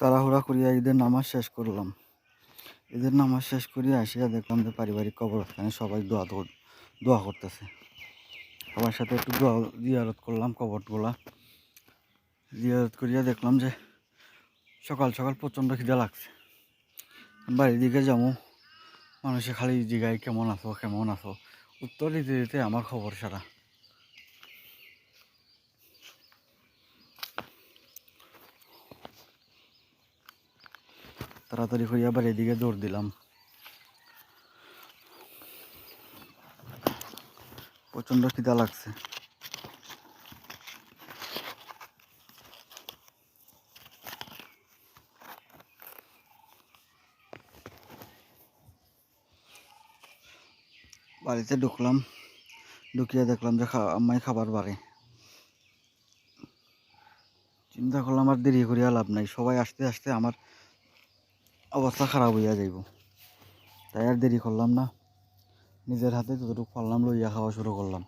তাড়াহুড়া করিয়া ঈদের নামাজ শেষ করলাম। ঈদের নামাজ শেষ করিয়া আসিয়া দেখলাম যে পারিবারিক কবরস্থানে সবাই দোয়া দোয়া করতেছে। সবার সাথে একটু দোয়া জিয়ারত করলাম কবরগুলা। জিয়ারত করিয়া দেখলাম যে সকাল সকাল প্রচণ্ড খিদে লাগছে। বাড়ির দিকে যাব মানুষে খালি জিগায় কেমন আছো কেমন আছো? উত্তর দিতে দিতে আমার খবর সারা। তাড়াতাড়ি করিয়া বাড়ির দিকে দৌড় দিলাম। প্রচণ্ড খিদা লাগছে। বাড়িতে ঢুকলাম, ঢুকিয়ে দেখলাম যে আম্মাই খাবার বাড়ে। চিন্তা করলাম আর দেরি করিয়া লাভ নাই। সবাই আসতে আসতে আমার অবস্থা খারাপ হইয়া যাইব। তাই আর দেরি করলাম না। নিজের হাতে যতটুকু পারলাম লইয়া খাওয়া শুরু করলাম।